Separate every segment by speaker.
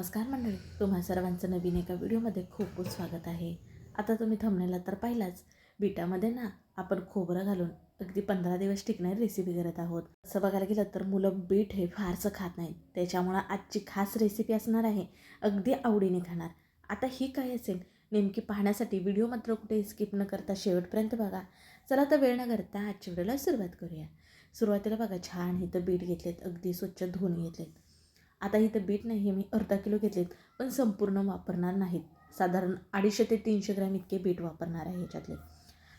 Speaker 1: नमस्कार मंडळी तुम्हा सर्वांचं नवीन एका व्हिडिओमध्ये खूप खूप स्वागत आहे. आता तुम्ही थंबनेला तर पाहिलाच बीटामध्ये ना आपण खोबरं घालून अगदी पंधरा दिवस टिकणारी रेसिपी करत आहोत. असं बघायला गेलं तर मुलं बीट हे फारसं खात नाहीत. त्याच्यामुळं आजची खास रेसिपी असणार आहे अगदी आवडीने खाणार. आता ही काय असेल नेमकी पाहण्यासाठी व्हिडिओ मात्र कुठे स्किप न करता शेवटपर्यंत बघा. चला तर वेळ न करता आजच्या व्हिडिओला सुरुवात करूया. सुरुवातीला बघा छान इथं बीट घेतलेत अगदी स्वच्छ धुवून घेतलेत. आता इथं बीट नाही हे मी अर्धा किलो घेतलेत पण संपूर्ण वापरणार नाहीत. साधारण अडीचशे ते तीनशे ग्रॅम इतके बीट वापरणार आहे ह्याच्यातले.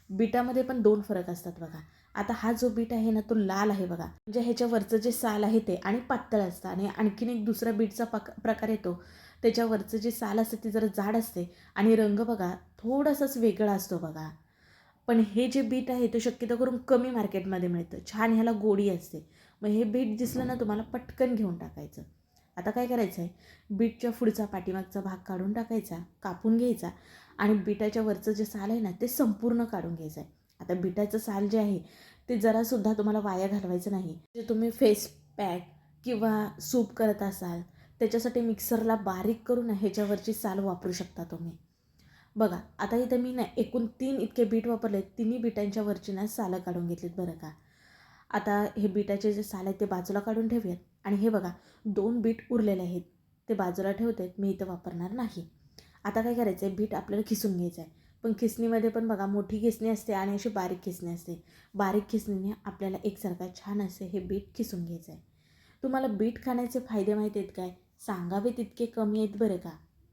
Speaker 1: बीटामध्ये पण दोन फरक असतात बघा. आता हा जो बीट आहे ना तो लाल आहे बघा. म्हणजे ह्याच्यावरचं जे साल आहे ते आणि पातळ असतं आणि आणखीन एक दुसरा बीटचा पक प्रकार येतो. त्याच्यावरचं जे साल असतं ते जरा जाड असते आणि रंग बघा थोडासाच वेगळा असतो बघा. पण हे जे बीट आहे ते शक्यतो करून कमी मार्केटमध्ये मिळतं. छान ह्याला गोडी असते. मग हे बीट दिसलं ना तुम्हाला पटकन घेऊन टाकायचं. आता काय करायचं आहे बीटच्या पुढचा पाठीमागचा भाग काढून टाकायचा कापून घ्यायचा आणि बिटाच्या वरचं जे साल आहे ना ते संपूर्ण काढून घ्यायचं आहे आता बिटाचं साल जे आहे ते जरासुद्धा तुम्हाला वाया घालवायचं नाही. जे तुम्ही फेस पॅक किंवा सूप करत असाल त्याच्यासाठी मिक्सरला बारीक करून ह्याच्यावरची साल वापरू शकता तुम्ही. बघा आता इथं मी ना एकूण तीन इतके बीट वापरले तिन्ही बीटांच्या वरची ना सालं काढून घेतलीत बरं का. आता हे बीटाचे जे साल आहेत ते बाजूला काढून ठेवूयात. आणि हे बघा दोन बीट उरलेले आहेत. ते बाजूला ठेवते मी इथं वापरणार नाही. आता काय करायचं आहे बीट आपल्याला खिसून घ्यायचं आहे पण खिसणीमध्ये पण बघा मोठी खिसणी असते आणि अशी बारीक खिसणी असते. बारीक खिसणीने आपल्याला एकसारखा छान असे हे बीट खिसून घ्यायचं आहे तुम्हाला बीट खाण्याचे फायदे माहीत आहेत काय? सांगावे तितके कमी आहेत बरं का?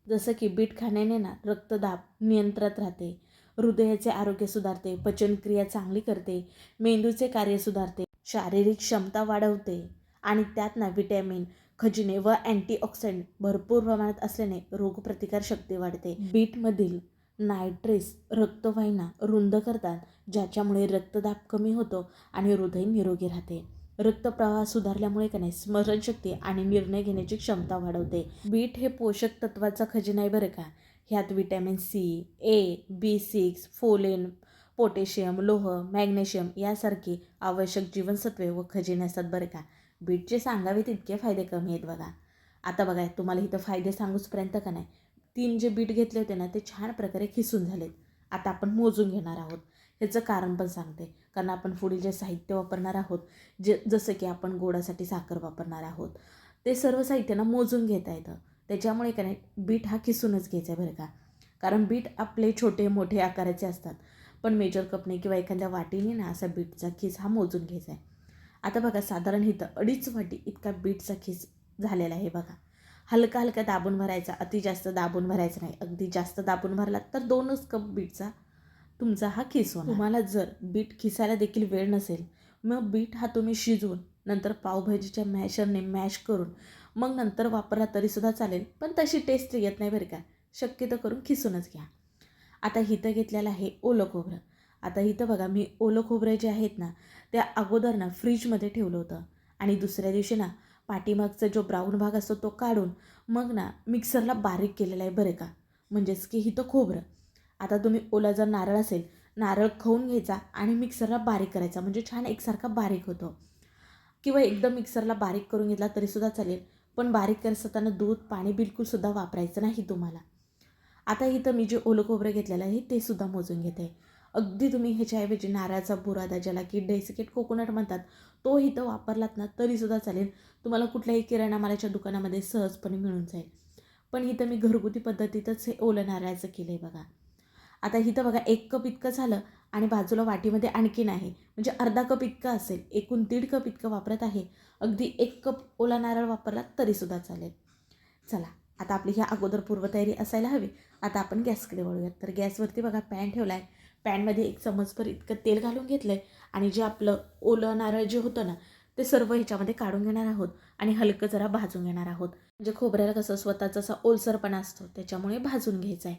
Speaker 1: जसं की बीट खाण्याने ना रक्तदाब नियंत्रणात राहते. हृदयाचे आरोग्य सुधारते पचनक्रिया चांगली करते मेंदूचे कार्य सुधारते. शारीरिक क्षमता वाढवते आणि त्यात ना विटॅमिन खजिने व अँटीऑक्सिडंट भरपूर प्रमाणात असल्याने रोगप्रतिकार शक्ती वाढते. बीटमधील नायट्रेस रक्तवाहिन्या रुंद करतात ज्याच्यामुळे रक्तदाब कमी होतो आणि हृदय निरोगी राहते. रक्तप्रवाह सुधारल्यामुळे का नाही स्मरणशक्ती आणि निर्णय घेण्याची क्षमता वाढवते. बीट हे पोषक तत्वाचा खजिना आहे बरं का? ह्यात vitamin C A B six folate potassium लोह मॅग्नेशियम यासारखी आवश्यक जीवनसत्वे व खजिने असतात बरं का. बीटचे सांगावे तितके फायदे कमी आहेत बघा. आता बघा तुम्हाला इथं फायदे सांगूचपर्यंत का नाही. तीन जे बीट घेतले होते ना ते छान प्रकारे खिसून झालेत. आता आपण मोजून घेणार आहोत. ह्याचं कारण पण सांगते. कारण आपण पुढील जे साहित्य वापरणार आहोत जे जसं की आपण गोडासाठी साखर वापरणार आहोत ते सर्व साहित्य ना मोजून घेता येतं. त्याच्यामुळे का नाही बीट हा खिसूनच घ्यायचा आहे बरं का. कारण बीट आपले छोटे मोठे आकाराचे असतात. पण मेजर कपने किंवा एखाद्या वाटीने ना असा बीटचा खिस हा मोजून घ्यायचा आहे. आता बघा साधारण इथं अडीच वाटी इतका बीटचा खिस झालेला आहे बघा. हलका हलका दाबून भरायचा अति जास्त दाबून भरायचा नाही. अगदी जास्त दाबून भरला तर दोनच कप बीटचा तुमचा हा खिस होणार. तुम्हाला जर बीट खिसायला देखील वेळ नसेल मग बीट हा तुम्ही शिजवून नंतर पावभाजीच्या मॅशरने मॅश करून मग नंतर वापरला तरीसुद्धा चालेल. पण तशी टेस्ट येत नाही बरं का. शक्यतो करून खिसूनच घ्या. आता हिथं घेतलेलं आहे ओलं खोबरं. आता इथं बघा मी ओलं खोबरं जे आहेत ना त्या अगोदर ना फ्रीजमध्ये ठेवलं होतं. आणि दुसऱ्या दिवशी ना पाठीमागचा जो ब्राऊन भाग असतो तो काढून मग ना मिक्सरला बारीक केलेला आहे बरं का. म्हणजेच की हिथं खोबरं. आता तुम्ही ओला जर नारळ असेल नारळ खाऊन घ्यायचा आणि मिक्सरला बारीक करायचा. म्हणजे छान एकसारखा बारीक होतो. किंवा एकदम मिक्सरला बारीक करून घेतला तरीसुद्धा चालेल. पण बारीक करत असताना दूध पाणी बिलकुलसुद्धा वापरायचं नाही तुम्हाला. आता इथं मी जे ओलं खोबरं घेतलेलं आहे ते सुद्धा मोजून घेते. अगदी तुम्ही ह्याच्याऐवजी नारळाचा बुरादा ज्याला की डेसिकेट कोकोनट म्हणतात तो इथं वापरलात ना तरीसुद्धा चालेल. तुम्हाला कुठल्याही किराणा मालाच्या दुकानामध्ये सहजपणे मिळून जाईल. पण इथं मी घरगुती पद्धतीतच हे ओलं नारळाचं केलं आहे बघा. आता इथं बघा एक कप इतकं झालं आणि बाजूला वाटीमध्ये आणखीन आहे म्हणजे अर्धा कप इतकं असेल एकूण दीड कप इतकं वापरत आहे. अगदी एक कप ओला नारळ वापरला तरीसुद्धा चालेल. चला आता आपली ह्या अगोदर पूर्वतयारी असायला हवी. आता आपण गॅसकडे वळूयात. तर गॅसवरती बघा पॅन ठेवला आहे पॅनमध्ये एक चमचभर इतकं तेल घालून घेतलं आहे आणि जे आपलं ओलं नारळ जे होतं ना ते सर्व ह्याच्यामध्ये काढून घेणार आहोत आणि हलकं जरा भाजून घेणार आहोत. म्हणजे खोबऱ्याला कसं स्वतःचा असा ओलसरपणा असतो त्याच्यामुळे भाजून घ्यायचं आहे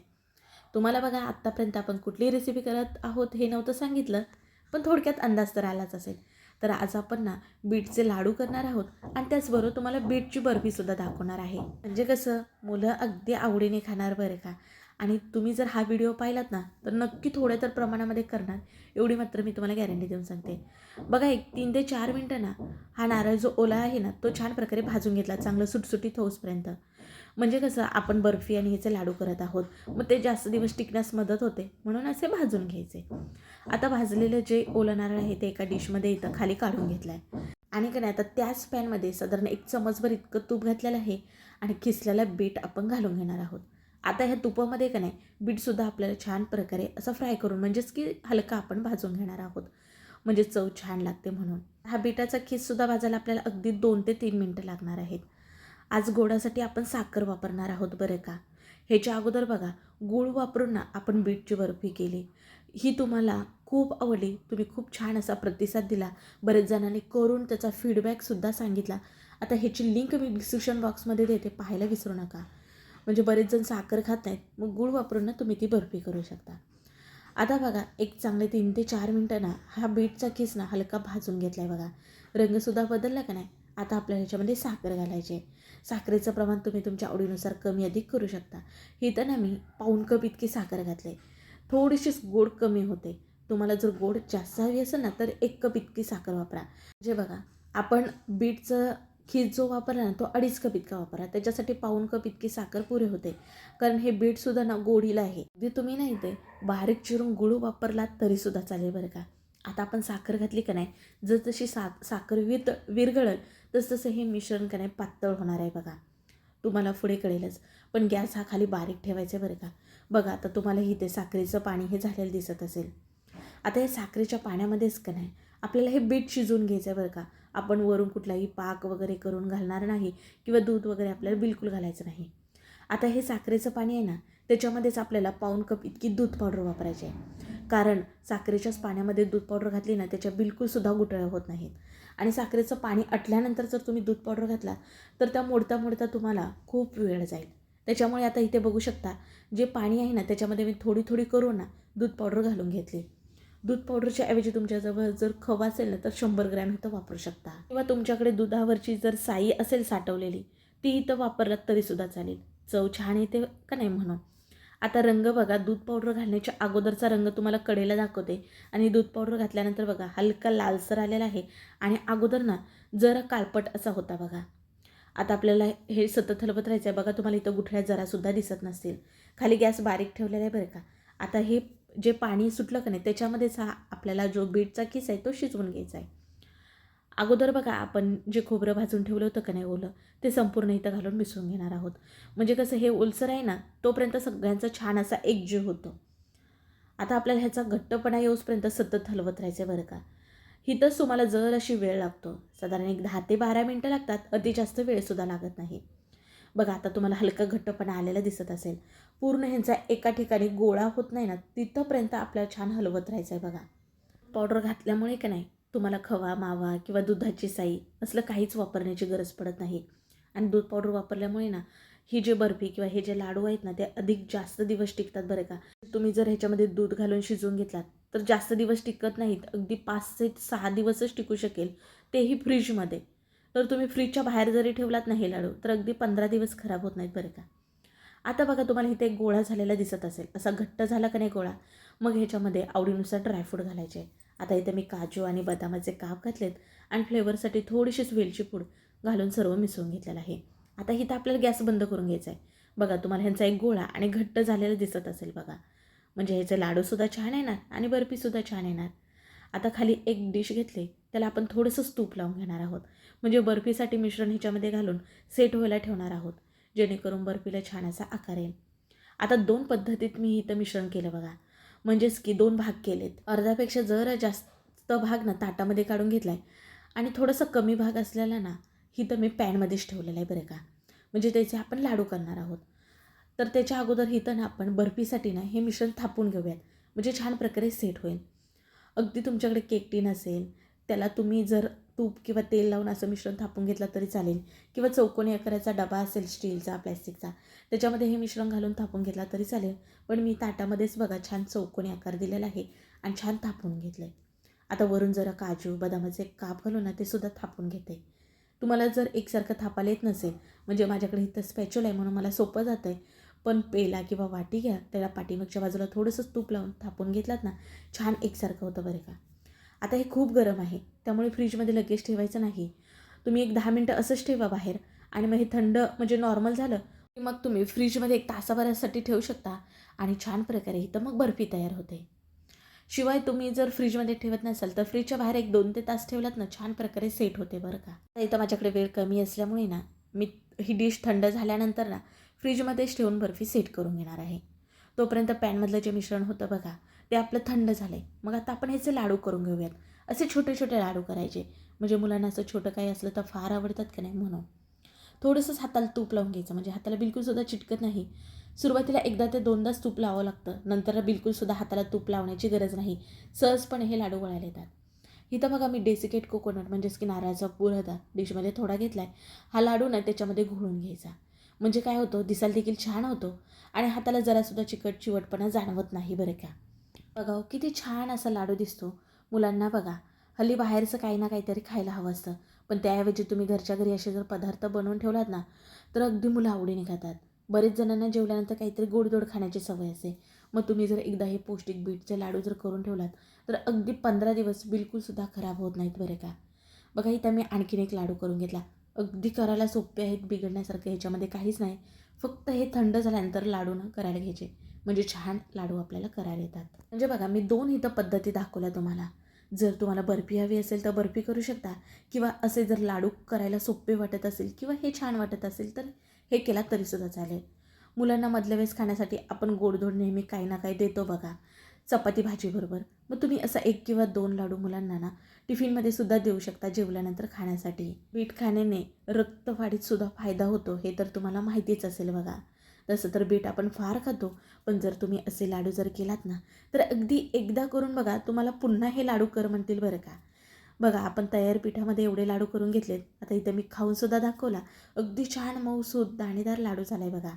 Speaker 1: तुम्हाला बघा आत्तापर्यंत आपण कुठली रेसिपी करत आहोत हे नव्हतं सांगितलं पण थोडक्यात अंदाज तर आलाच असेल. तर आज आपण ना बीटचे लाडू करणार आहोत आणि त्याचबरोबर तुम्हाला बीटची बर्फीसुद्धा दाखवणार आहे. म्हणजे कसं मुलं अगदी आवडीने खाणार बरं का? आणि तुम्ही जर हा व्हिडिओ पाहिलात ना तर नक्की थोड्या तर प्रमाणामध्ये करणार. एवढी मात्र मी तुम्हाला गॅरंटी देऊन सांगते. बघा एक तीन ते चार मिनटं ना हा नारळ जो ओला आहे ना तो छान प्रकारे भाजून घेतला चांगलं सुटसुटीत होऊसपर्यंत. म्हणजे कसं आपण बर्फी आणि ह्याचे लाडू करत आहोत मग ते जास्त दिवस टिकण्यास मदत होते म्हणून असे भाजून घ्यायचे. आता भाजलेलं जे ओलं नारळ आहे ते एका डिशमध्ये इथं खाली काढून घेतलं आहे आणि का नाही आता त्याच पॅनमध्ये साधारण एक चमचभर इतकं तूप घातलेलं आहे आणि खिसलेला बीट आपण घालून घेणार आहोत. आता ह्या तुपामध्ये का नाही बीटसुद्धा आपल्याला छान प्रकारे असं फ्राय करून म्हणजेच की हलका आपण भाजून घेणार आहोत. म्हणजे चव छान लागते म्हणून. हा बीटाचा खीससुद्धा भाजायला आपल्याला अगदी दोन ते तीन मिनटं लागणार आहेत. आज गोडासाठी आपण साखर वापरणार आहोत बरं का? ह्याच्या अगोदर बघा गूळ वापरून ना आपण बीटची बर्फी केली. ही तुम्हाला खूप आवडली. तुम्ही खूप छान असा प्रतिसाद दिला. बरेच जणांनी करून त्याचा फीडबॅकसुद्धा सांगितला. आता ह्याची लिंक मी डिस्क्रिप्शन बॉक्समध्ये देते. पाहायला विसरू नका. म्हणजे बरेच जण साखर खात नाहीत. मग गूळ वापरून ना तुम्ही ती बर्फी करू शकता. आता बघा एक चांगले तीन ते चार मिनटं ना हा बीटचा किस ना हलका भाजून घेतला आहे बघा रंगसुद्धा बदलला का नाही? आता आपल्याला ह्याच्यामध्ये साखर घालायची आहे. साखरेचं प्रमाण तुम्ही तुमच्या आवडीनुसार कमी अधिक करू शकता. ही तर ना मी पाऊण कप इतकी साखर घातली. थोडीशीच गोड कमी होते. तुम्हाला जर गोड जास्त हवी असेल ना तर एक कप इतकी साखर वापरा. म्हणजे बघा आपण बीटचं खीस जो वापरला ना तो अडीच कप इतका वापरा. त्याच्यासाठी पाऊण कप इतकी साखर पुरे होते. कारण हे बीटसुद्धा ना गोडीला आहे. जे तुम्ही नाही ते बारीक चिरून गुळ वापरलात तरीसुद्धा चालेल बरं का. आता आपण साखर घातली का नाही? जसजशी सा साखर वित विरघळल तसतसं हे मिश्रण का नाही पातळ होणार आहे बघा. तुम्हाला पुढे कळेलच. पण गॅस हा खाली बारीक ठेवायचा बरं का. बघा आता तुम्हाला इथे साखरेचं पाणी हे झालेलं दिसत असेल. आता हे साखरेच्या पाण्यामध्येच का नाही? आपल्याला हे बीट शिजवून घ्यायचं आहे बरं का. आपण वरून कुठलाही पाक वगैरे करून घालणार नाही किंवा दूध वगैरे आपल्याला बिलकुल घालायचं नाही. आता हे साखरेचं पाणी आहे ना त्याच्यामध्येच आपल्याला पाऊण कप इतकी दूध पावडर वापरायची आहे. कारण साखरेच्याच पाण्यामध्ये दूध पावडर घातली ना त्याच्या बिलकुलसुद्धा गुटळ्या होत नाहीत. आणि साखरेचं पाणी अटल्यानंतर जर तुम्ही दूध पावडर घातला तर त्या मोडता मोडता तुम्हाला खूप वेळ जाईल. त्याच्यामुळे आता इथे बघू शकता जे पाणी आहे ना त्याच्यामध्ये मी थोडी थोडी करून ना दूध पावडर घालून घेतली. दूध पावडरच्या ऐवजी तुमच्याजवळ जर खवा असेल ना तर शंभर ग्रॅम इथं वापरू शकता. किंवा तुमच्याकडे दुधावरची जर साई असेल साठवलेली ती इथं वापरलात तरीसुद्धा चालेल. चव छान येते का नाही म्हणून. आता रंग बघा दूध पावडर घालण्याच्या अगोदरचा रंग तुम्हाला कडेला दाखवते. आणि दूध पावडर घातल्यानंतर बघा हलका लालसर आलेला आहे. आणि अगोदर ना जरा काळपट असा होता बघा. आता आपल्याला हे सतत हलवत राहायचं आहे. बघा तुम्हाला इथं गुठळ्या जरासुद्धा दिसत नसतील. खाली गॅस बारीक ठेवलेला आहे बरं का. आता हे जे पाणी सुटलं का नाही त्याच्यामध्येच हा आपल्याला जो बीटचा किस आहे तो शिजवून घ्यायचा आहे. अगोदर बघा आपण जे खोबरं भाजून ठेवलं होतं का नाही ओलं ते संपूर्ण इथं घालून मिसळून घेणार आहोत. म्हणजे कसं हे ओलसर आहे ना तोपर्यंत सगळ्यांचा छान असा एकजीव होतो. आता आपल्याला ह्याचा घट्टपणा येऊसपर्यंत सतत हलवत राहायचं बरं का. हिथंच तुम्हाला जर अशी वेळ लागतो साधारण एक दहा ते बारा मिनटं लागतात अति जास्त वेळसुद्धा लागत नाही. बघा आता तुम्हाला हलका घट्टपणा आलेला दिसत असेल. पूर्ण ह्यांचा एका ठिकाणी गोळा होत नाही ना तिथंपर्यंत आपल्याला छान हलवत राहायचं आहे बघा. पावडर घातल्यामुळे का नाही तुम्हाला खवा मावा किंवा दुधाची साई असलं काहीच वापरण्याची गरज पडत नाही. आणि दूध पावडर वापरल्यामुळे ना ही जे बर्फी किंवा हे जे लाडू आहेत ना ते अधिक जास्त दिवस टिकतात बरं का. तुम्ही जर ह्याच्यामध्ये दूध घालून शिजवून घेतलात तर जास्त दिवस टिकत नाहीत. अगदी पाच ते सहा दिवसच टिकू शकेल तेही फ्रीजमध्ये. तर तुम्ही फ्रीजच्या बाहेर जरी ठेवलात ना हे लाडू तर अगदी पंधरा दिवस खराब होत नाहीत बरं का. आता बघा तुम्हाला इथे एक गोळा झालेला दिसत असेल. असा घट्ट झाला का नाही गोळा? मग ह्याच्यामध्ये आवडीनुसार ड्रायफ्रूट घालायचे. आता इथे मी काजू आणि बदामाचे काप घातलेत आणि फ्लेवरसाठी थोडीशीच वेलची पूड घालून सर्व मिसळून घेतलेलं आहे. आता इथं आपल्याला गॅस बंद करून घ्यायचा आहे बघा तुम्हाला ह्यांचा एक गोळा आणि घट्ट झालेला दिसत असेल बघा. म्हणजे ह्याचे लाडूसुद्धा छान येणार आणि बर्फीसुद्धा छान येणार. आता खाली एक डिश घेतली त्याला आपण थोडंसंच तूप लावून घेणार आहोत. म्हणजे बर्फीसाठी मिश्रण ह्याच्यामध्ये घालून सेट व्हायला ठेवणार आहोत जेणेकरून बर्फीला छान असा आकार येईल. आता दोन पद्धतीत मी इथं मिश्रण केलं बघा. म्हणजेच की दोन भाग केलेत. अर्ध्यापेक्षा जर जास्त भाग ना ताटामध्ये काढून घेतला आहे आणि थोडंसं कमी भाग असलेला ना ही तर मी पॅनमध्येच ठेवलेला आहे बरं का. म्हणजे त्याचे आपण लाडू करणार आहोत. तर त्याच्या अगोदर इथं ना आपण बर्फीसाठी ना हे मिश्रण थापून घेऊयात. म्हणजे छान प्रकारे सेट होईल. अगदी तुमच्याकडे केक टीन असेल त्याला तुम्ही जर तूप किंवा तेल लावून असं मिश्रण थापून घेतलं तरी चालेल. किंवा चौकोनी आकाराचा डबा असेल स्टीलचा प्लॅस्टिकचा. त्याच्यामध्ये हे मिश्रण घालून थापून घेतला तरी चालेल. पण मी ताटामध्येच बघा छान चौकोनी आकार दिलेला आहे आणि छान थापून घेतलं आहे आता वरून जरा काजू बदामाचे काप घालून ना ते सुद्धा थापून घेते. तुम्हाला जर एकसारखं थापायला येत नसेल म्हणजे माझ्याकडे इथं स्पॅच्युल आहे म्हणून मला सोपं जातं आहे पण पेला किंवा वाटी घ्या त्याला पाठीमागच्या बाजूला थोडंसं तूप लावून थापून घेतलात ना छान एकसारखं होतं बरं का. आता हे खूप गरम आहे त्यामुळे फ्रीजमध्ये लगेच ठेवायचं नाही. तुम्ही एक दहा मिनटं असंच ठेवा बाहेर. आणि मग हे थंड म्हणजे नॉर्मल झालं की मग तुम्ही फ्रीजमध्ये एक तासाभरासाठी ठेवू शकता. आणि छान प्रकारे इथं मग बर्फी तयार होते. शिवाय तुम्ही जर फ्रीजमध्ये ठेवत नसाल तर फ्रीजच्या बाहेर एक दोन ते तास ठेवलात ना छान प्रकारे सेट होते बरं का. इथं माझ्याकडे वेळ कमी असल्यामुळे ना मी ही डिश थंड झाल्यानंतर ना फ्रीजमध्येच ठेवून बर्फी सेट करून घेणार आहे. तोपर्यंत पॅनमधलं जे मिश्रण होतं बघा ते आपलं थंड झालं आहे मग आता आपण ह्याचे लाडू करून घेऊयात. असे छोटे छोटे लाडू करायचे. म्हणजे मुलांना असं छोटं काही असलं तर फार आवडतात का नाही म्हणून. थोडंसंच हाताला तूप लावून घ्यायचं. म्हणजे हाताला बिलकुलसुद्धा चिटकत नाही. सुरुवातीला एकदा ते दोनदाच तूप लावावं लागतं. नंतर बिलकुलसुद्धा हाताला तूप लावण्याची गरज नाही. सहजपणे हे लाडू वळायला येतात. इथं बघा मी डेसिकेट कोकोनट म्हणजेच की नारळाचा पूर होता. डिशमध्ये थोडा घेतला आहे हा लाडू ना त्याच्यामध्ये घोळून घ्यायचा. म्हणजे काय होतं? दिसायला देखील छान होतो. आणि हाताला जरासुद्धा चिकट चिवटपणा जाणवत नाही बरं का. बघा हो, किती छान असा लाडू दिसतो. मुलांना बघा हल्ली बाहेरचं काही ना काहीतरी खायला हवं असतं. पण त्याऐवजी तुम्ही घरच्या घरी असे जर पदार्थ बनवून ठेवलात ना तर अगदी मुलं आवडीने खातात. बरेच जणांना जेवल्यानंतर काहीतरी गोडधोड खाण्याची सवय असते. मग तुम्ही जर एकदा हे पौष्टिक बीटचे लाडू जर करून ठेवलात तर अगदी पंधरा दिवस बिलकुलसुद्धा खराब होत नाहीत बरं का. बघा इथं मी आणखीन एक लाडू करून घेतला. अगदी करायला सोपे आहेत बिघडण्यासारखं ह्याच्यामध्ये काहीच नाही. फक्त हे थंड झाल्यानंतर लाडू ना करायला घ्यायचे. म्हणजे छान लाडू आपल्याला करायला येतात. म्हणजे बघा मी दोन इथं पद्धती दाखवल्या तुम्हाला. जर तुम्हाला बर्फी हवी असेल तर बर्फी करू शकता. किंवा असे जर लाडू करायला सोपे वाटत असेल किंवा हे छान वाटत असेल तर हे केला तरीसुद्धा चालेल. मुलांना मधल्या वेळेस खाण्यासाठी आपण गोडधोड नेहमी काही ना काही देतो बघा. चपाती भाजीबरोबर मग तुम्ही असा एक किंवा दोन लाडू मुलांना ना टिफिनमध्ये सुद्धा देऊ शकता जेवल्यानंतर खाण्यासाठी. बीट खाण्याने रक्तवाढीत सुद्धा फायदा होतो हे तर तुम्हाला माहितीच असेल बघा. तसं तर बीट आपण फार खातो. पण जर तुम्ही असे लाडू जर केलात ना तर अगदी एकदा करून बघा तुम्हाला पुन्हा हे लाडू कर म्हणतील बरं का. बघा आपण तयार पिठामध्ये एवढे लाडू करून घेतलेत आता इथं मी खाऊनसुद्धा दाखवला. अगदी छान मऊसूद दाणेदार लाडू झाला आहे बघा.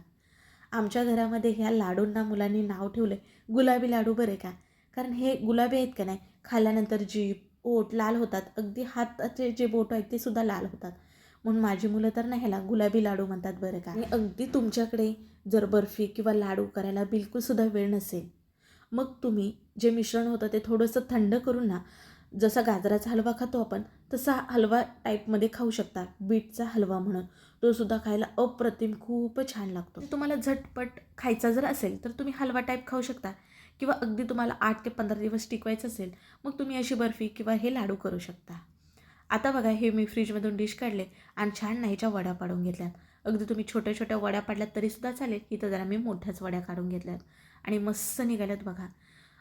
Speaker 1: आमच्या घरामध्ये ह्या लाडूंना मुलांनी नाव ठेवलं आहे गुलाबी लाडू बरे का? कारण हे गुलाबी आहेत का नाही? खाल्ल्यानंतर जीभ ओठ लाल होतात अगदी हाताचे जे बोट आहेत ते सुद्धा लाल होतात. म्हणून माझी मुलं तर नाही ह्याला गुलाबी लाडू म्हणतात बरं का. आणि अगदी तुमच्याकडे जर बर्फी किंवा लाडू करायला बिलकुलसुद्धा वेळ नसेल मग तुम्ही जे मिश्रण होतं ते थोडंसं थंड करून ना जसा गाजराचा हलवा खातो आपण तसा हलवा टाईपमध्ये खाऊ शकता. बीटचा हलवा म्हणून. तो सुद्धा खायला अप्रतिम खूप छान लागतो. तुम्हाला झटपट खायचा जर असेल तर तुम्ही हलवा टाईप खाऊ शकता. किंवा अगदी तुम्हाला आठ ते पंधरा दिवस टिकवायचं असेल मग तुम्ही अशी बर्फी किंवा हे लाडू करू शकता. आता बघा हे मी फ्रीजमधून डिश काढले आणि छान नाहीच्या वड्या पाडून घेतल्यात अगदी तुम्ही छोट्या छोट्या वड्या पाडल्यात तरीसुद्धा चालेल. इथं जरा मी मोठ्याच वड्या काढून घेतल्यात. आणि मस्त निघाल्यात बघा.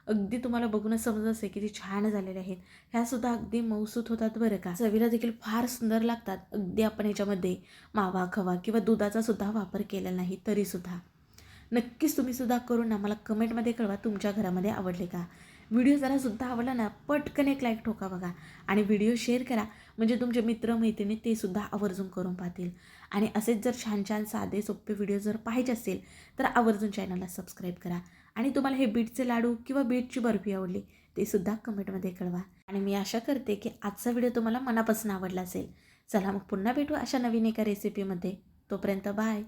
Speaker 1: अगदी तुम्हाला बघूनच समजत असेल किती छान झालेल्या आहेत. ह्यासुद्धा अगदी मौसूत होतात बरं का. चवीला देखील फार सुंदर लागतात. अगदी आपण ह्याच्यामध्ये मावा खवा किंवा दुधाचा सुद्धा वापर केलेला नाही तरीसुद्धा नक्कीच तुम्ही सुद्धा करून ना मला कमेंटमध्ये कळवा तुमच्या घरामध्ये आवडले का? व्हिडिओ जरासुद्धा आवडला ना पटकन एक लाईक ठोका बघा आणि व्हिडिओ शेअर करा. म्हणजे तुमचे मित्रमैत्रिणी ते सुद्धा आवर्जून करून पाहतील. आणि असेच जर छान छान साधे सोपे व्हिडिओ जर पाहिजे असेल तर आवर्जून चॅनलला सबस्क्राईब करा. आणि तुम्हाला हे बीटचे लाडू किंवा बीटची बर्फी आवडली ते सुद्धा कमेंटमध्ये कळवा. आणि मी आशा करते की आजचा व्हिडिओ तुम्हाला मनापासून आवडला असेल. चला मग पुन्हा भेटू अशा नवीन एका रेसिपीमध्ये तोपर्यंत बाय